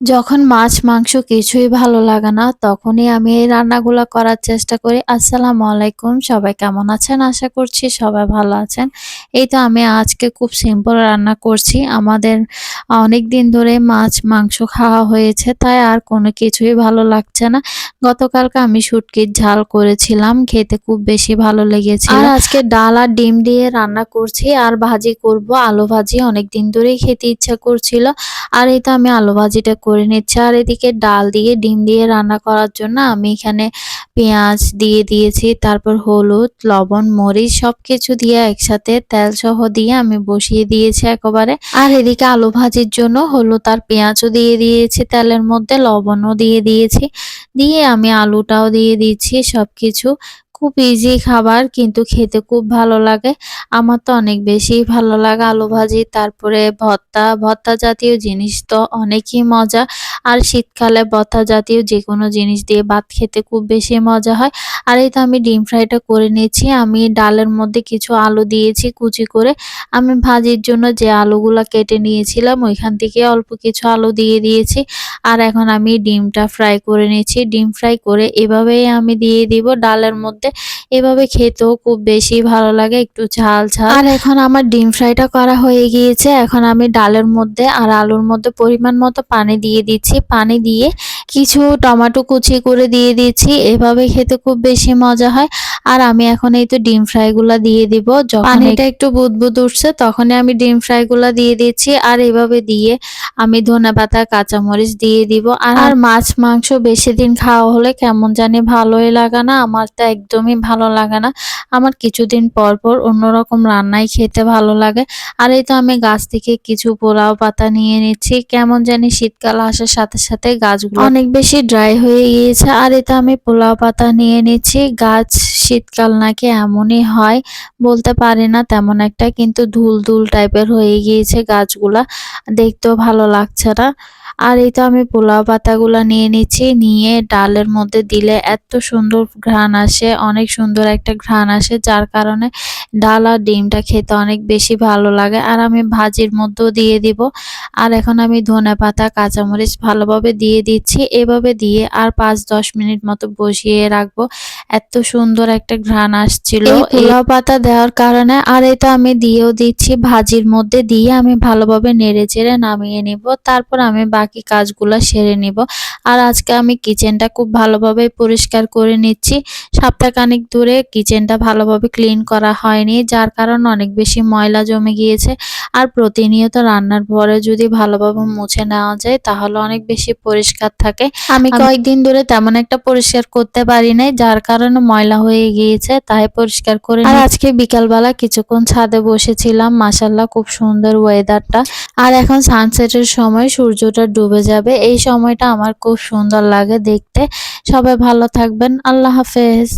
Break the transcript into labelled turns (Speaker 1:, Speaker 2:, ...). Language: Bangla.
Speaker 1: যখন মাছ, মাংস কিছুই ভালো লাগে না, তখনই আমি এই রান্নাগুলো করার চেষ্টা করি। আসসালামু আলাইকুম, সবাই কেমন আছেন? আশা করছি সবাই ভালো আছেন। এই তো আমি আজকে খুব সিম্পল রান্না করছি। আমাদের অনেক দিন ধরে মাছ, মাংস খাওয়া হয়েছে, তাই আর কোনো কিছুই ভালো লাগছে না। গতকালকে আমি শুটকির ঝাল করেছিলাম, খেতে খুব বেশি ভালো লেগেছে আর আজকে ডাল আর ডিম দিয়ে রান্না করছি, আর ভাজি করব। আলু ভাজি অনেক দিন ধরেই খেতে ইচ্ছা করছিল। আর এই তো আমি আলু ভাজিটা করে নিচ্ছি। আর এদিকে ডাল দিয়ে, ডিম দিয়ে রান্না করার জন্য আমি এখানে পেঁয়াজ দিয়ে দিয়েছি, তারপর হলুদ, লবণ, মরিচ সব কিছু দিয়ে একসাথে তেল সহ দিয়ে আমি বসিয়ে দিয়েছি একেবারে। আর এদিকে আলু ভাজির জন্য হলুদ আর পেঁয়াজও দিয়ে দিয়েছি, তেলের মধ্যে লবণও দিয়ে দিয়েছি। দিয়ে আমি আলুটাও দিয়ে দিচ্ছি সব কিছু খুব ইজি খাবার, কিন্তু খেতে খুব ভালো লাগে। আমার তো অনেক বেশি ভালো লাগে আলু ভাজি, তারপরে ভর্তা। ভর্তা জাতীয় জিনিস তো অনেকই মজা। আর শীতকালে ভর্তা জাতীয় যে কোনো জিনিস দিয়ে ভাত খেতে খুব বেশি মজা হয়। আর এই তো আমি ডিম ফ্রাইটা করে নিয়েছি। আমি ডালের মধ্যে কিছু আলু দিয়েছি কুচি করে। আমি ভাজির জন্য যে আলুগুলো কেটে নিয়েছিলাম, ওইখান থেকে অল্প কিছু আলু দিয়ে দিয়েছি। আর এখন আমি ডিমটা ফ্রাই করে নিয়েছি। ডিম ফ্রাই করে এভাবেই আমি দিয়ে দিব ডালের মধ্যে। এভাবে খেতেও খুব বেশি ভালো লাগে একটু ঝাল ঝাল। আর এখন আমার ডিম ফ্রাইটা করা হয়ে গিয়েছে। এখন আমি ডালের মধ্যে আর আলুর মধ্যে পরিমাণ মতো পানি দিয়ে দিচ্ছি। পানি দিয়ে কিছু টমেটো কুচি করে দিয়ে দিচ্ছি। এভাবে খেতে খুব বেশি মজা হয়। আর আমি এখন এই তো ডিম ফ্রাইগুলো দিয়ে দিব। পানিটা একটু বুদবুদ উঠছে তখনই আমি ডিম ফ্রাইগুলো দিয়ে দিচ্ছি। আর এভাবে দিয়ে আমি ধনে পাতা কাঁচামরিচ দিয়ে দিব। আর আর মাছ মাংস বেশি দিন খাওয়া হলে কেমন জানি ভালোই লাগে না। আমার তো একদমই ভালো লাগে না। আমার কিছুদিন পর পর অন্যরকম রান্নাই খেতে ভালো লাগে। আর এই তো আমি গাছ থেকে কিছু পোলাও পাতা নিয়ে নিচ্ছি। কেমন জানি শীতকাল আসার সাথে সাথে গাছগুলো অনেক বেশি ড্রাই হয়ে গিয়েছে। আর এটা আমি পোলাও পাতা নিয়ে নিচ্ছি। গাছ শীতকাল নাকি এমনই হয়, বলতে পারি না তেমন একটা, কিন্তু ধুল ধুল টাইপের হয়ে গিয়েছে গাছগুলা। দেখতেও ভালো লাগছে না। আর এই তো আমি পোলাও পাতাগুলো নিয়ে নিচ্ছি নিয়ে ডালের মধ্যে দিলে এত সুন্দর ঘ্রাণ আসে অনেক সুন্দর একটা ঘ্রাণ আসে যার কারণে ডাল আর ডিমটা খেতে অনেক বেশি ভালো লাগে। আর আমি ভাজির মধ্যেও দিয়ে দিব। আর এখন আমি ধনে পাতা কাঁচামরিচ ভালোভাবে দিয়ে দিচ্ছি। এভাবে দিয়ে আর পাঁচ দশ মিনিট মতো বসিয়ে রাখব। এত সুন্দর একটা ঘ্রাণ আসছিল পোলাও পাতা দেওয়ার কারণে আর এই তো আমি দিয়েও দিচ্ছি ভাজির মধ্যে দিয়ে আমি ভালোভাবে নেড়ে চেড়ে নামিয়ে নিব। তারপর আমি বাকি কাজগুলো সেরে নিব। আর আজকে আমি কিচেনটা খুব ভালোভাবে পরিষ্কার করে নিচ্ছি। সপ্তাহখানিক দূরে কিচেনটা ভালোভাবে ক্লিন করা হয়নি যার কারণে অনেক বেশি ময়লা জমে গিয়েছে। আর প্রতিনিয়ত রান্নার পরে যদি ভালোভাবে মুছে নেওয়া যায় তাহলে অনেক বেশি পরিষ্কার থাকে। আমি কয়েকদিন ধরে তেমন একটা পরিষ্কার করতে পারি নাই যার কারণে ময়লা হয়ে গিয়েছে তাই পরিষ্কার করে আর আজকে বিকালবেলা কিছুক্ষণ ছাদে বসেছিলাম মাসাল্লাহ খুব সুন্দর ওয়েদারটা আর এখন সানসেটের সময় সূর্যটা ডুবে যাবে। এই সময়টা আমার খুব সুন্দর লাগে দেখতে। সবাই ভালো থাকবেন। আল্লাহ হাফেজ।